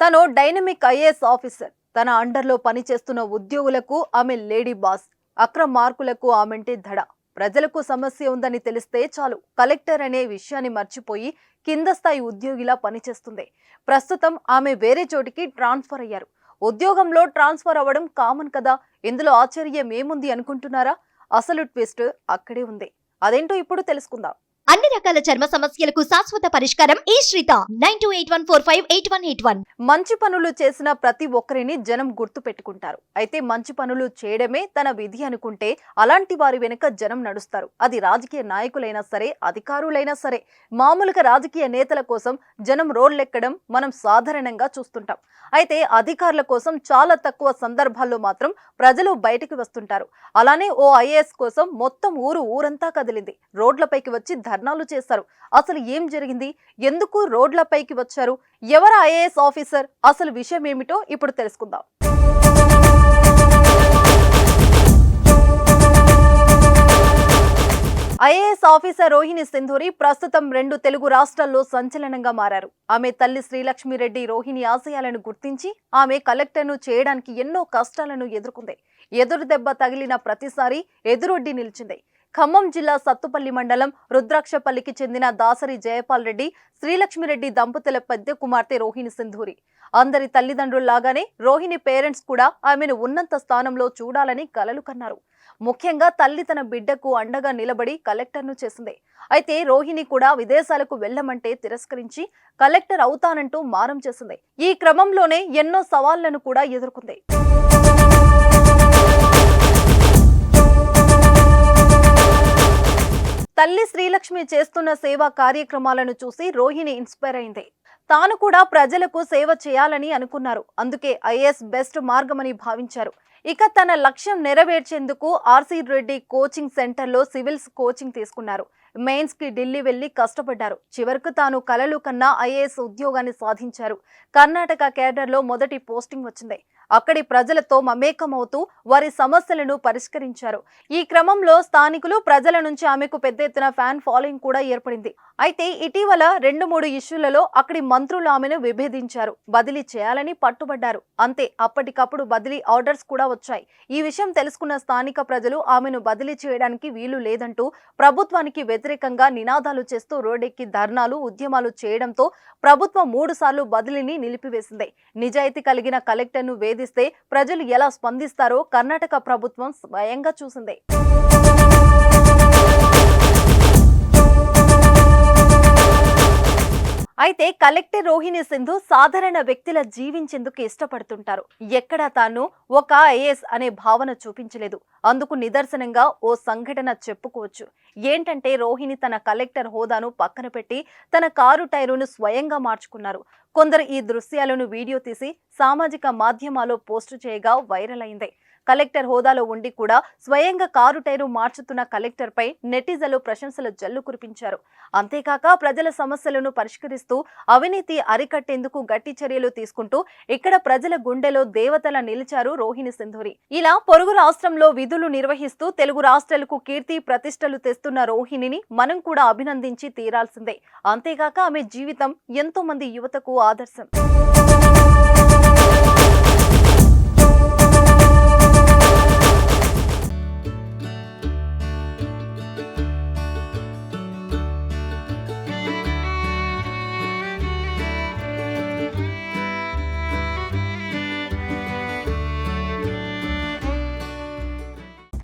తను dynamic IAS officer. తన అండర్లో పనిచేస్తున్న ఉద్యోగులకు ఆమె లేడీ బాస్. అక్రమ మార్కులకు ఆమెంటే ధడ. ప్రజలకు సమస్య ఉందని తెలిస్తే చాలు. కలెక్టర్ అనే విషయాన్ని మర్చిపోయి కింద స్థాయి ఉద్యోగిలా పనిచేస్తుంది. ప్రస్తుతం ఆమె వేరే చోటికి ట్రాన్స్ఫర్ అయ్యారు. ఉద్యోగంలో ట్రాన్స్ఫర్ అవ్వడం కామన్ కదా? ఇందులో ఆశ్చర్యం ఏముంది అనుకుంటున్నారా? అసలు ట్విస్ట్ అక్కడే ఉంది. అదేంటో ఇప్పుడు తెలుసుకుందాం. అన్ని రకాల చర్మ సమస్యలకు శాశ్వత పరిష్కారం ఈ శ్రీత. Nine two eight one four five eight one eight one. మంచి పనులు చేసిన ప్రతి ఒక్కరిని జనం గుర్తు పెట్టుకుంటారు. అయితే మంచి పనులు చేయడమే తన విధి అనుకుంటే అలాంటి వారి వెనుక జనం నడుస్తారు. అది రాజకీయ నాయకులైనా సరే అధికారులైనా సరే మామూలుగా రాజకీయ నేతల కోసం జనం రోడ్లెక్కడం మనం సాధారణంగా చూస్తుంటాం. అయితే అధికారుల కోసం చాలా తక్కువ సందర్భాల్లో మాత్రం ప్రజలు బయటకు వస్తుంటారు. అలానే ఓ ఐఏఎస్ కోసం మొత్తం ఊరు ఊరంతా కదిలింది. రోడ్లపైకి వచ్చి ధర్నాలు చేశారు. అసలు ఏం జరిగింది? ఎందుకు రోడ్లపైకి వచ్చారు? ఎవరు ఐఏఎస్ ఆఫీసర్? అసలు విషయం ఏమిటో ఇప్పుడు తెలుసుకుందాం. ఐఏఎస్ ఆఫీసర్ రోహిణి సింధూరి ప్రస్తుతం రెండు తెలుగు రాష్ట్రాల్లో సంచలనంగా మారారు. ఆమె తల్లి శ్రీలక్ష్మిరెడ్డి రోహిణి ఆశయాలను గుర్తించి ఆమె కలెక్టర్ను చేయడానికి ఎన్నో కష్టాలను ఎదుర్కొంది. ఎదురు దెబ్బ తగిలిన ప్రతిసారి ఎదురొడ్డి నిలిచింది. ఖమ్మం జిల్లా సత్తుపల్లి మండలం రుద్రాక్షపల్లికి చెందిన దాసరి జయపాల్ రెడ్డి శ్రీలక్ష్మిరెడ్డి దంపతుల పెద్ద కుమార్తె రోహిణి సింధూరి. అందరి తల్లిదండ్రుల్లాగానే రోహిణి పేరెంట్స్ కూడా ఆమెను ఉన్నంత స్థానంలో చూడాలని కలలు కన్నారు. ముఖ్యంగా తల్లి తన బిడ్డకు అండగా నిలబడి కలెక్టర్ను చేసింది. అయితే రోహిణి కూడా విదేశాలకు వెళ్ళమంటే తిరస్కరించి కలెక్టర్ అవుతానంటూ మారం చేసింది. ఈ క్రమంలోనే ఎన్నో సవాళ్ళను కూడా ఎదుర్కొంది. తల్లి శ్రీలక్ష్మి చేస్తున్న సేవా కార్యక్రమాలను చూసి రోహిణి ఇన్స్పైర్ అయింది. తాను కూడా ప్రజలకు సేవ చేయాలని అనుకున్నారు. అందుకే ఐఏఎస్ బెస్ట్ మార్గమని భావించారు. ఇక తన లక్ష్యం నెరవేర్చేందుకు ఆర్సీ రెడ్డి కోచింగ్ సెంటర్లో సివిల్స్ కోచింగ్ తీసుకున్నారు. మెయిన్స్కి ఢిల్లీ వెళ్ళి కష్టపడ్డారు. చివరకు తాను కలలు కన్నా ఐఏఎస్ ఉద్యోగాన్ని సాధించారు. కర్ణాటక కేడర్లో మొదటి పోస్టింగ్ వచ్చింది. అక్కడి ప్రజలతో మమేకమవుతూ వారి సమస్యలను పరిష్కరించారు. ఈ క్రమంలో స్థానికులు ప్రజల నుంచి ఆమెకు పెద్ద ఎత్తున ఫ్యాన్ ఫాలోయింగ్ కూడా ఏర్పడింది. అయితే ఇటీవల రెండు మూడు ఇష్యూలలో అక్కడి మంత్రులు ఆమెను విభేదించారు. బదిలీ చేయాలని పట్టుబడ్డారు. అంతే అప్పటికప్పుడు బదిలీ ఆర్డర్స్ కూడా వచ్చాయి. ఈ విషయం తెలుసుకున్న స్థానిక ప్రజలు ఆమెను బదిలీ చేయడానికి వీలు లేదంటూ ప్రభుత్వానికి వ్యతిరేకంగా నినాదాలు చేస్తూ రోడ్డెక్కి ధర్నాలు ఉద్యమాలు చేయడంతో ప్రభుత్వం మూడు సార్లు బదిలీని నిలిపివేసింది. నిజాయితీ కలిగిన కలెక్టర్ను వేధిస్తే ప్రజలు ఎలా స్పందిస్తారో కర్ణాటక ప్రభుత్వం స్వయంగా చూసింది. అయితే కలెక్టర్ రోహిణి సింధు సాధారణ వ్యక్తుల జీవించేందుకు ఇష్టపడుతుంటారు. ఎక్కడా తాను ఒక ఐఏఎస్ అనే భావన చూపించలేదు. అందుకు నిదర్శనంగా ఓ సంఘటన చెప్పుకోవచ్చు. ఏంటంటే రోహిణి తన కలెక్టర్ హోదాను పక్కన పెట్టి తన కారు టైరును స్వయంగా మార్చుకున్నారు. కొందరు ఈ దృశ్యాలను వీడియో తీసి సామాజిక మాధ్యమాల్లో పోస్టు చేయగా వైరల్ అయింది. కలెక్టర్ హోదాలో ఉండి కూడా స్వయంగా కారు టైరు మార్చుతున్న కలెక్టర్ పై నెటిజన్లు ప్రశంసల జల్లు కురిపించారు. అంతేకాక ప్రజల సమస్యలను పరిష్కరిస్తూ అవినీతి అరికట్టేందుకు గట్టి చర్యలు తీసుకుంటూ ఇక్కడ ప్రజల గుండెలో దేవతల నిలిచారు రోహిణి సింధూరి. ఇలా పొరుగు రాష్ట్రంలో విధులు నిర్వహిస్తూ తెలుగు రాష్ట్రాలకు కీర్తి ప్రతిష్టలు తెస్తున్న రోహిణిని మనం కూడా అభినందించి తీరాల్సిందే. అంతేకాక ఆమె జీవితం ఎంతో మంది యువతకు ఆదర్శం.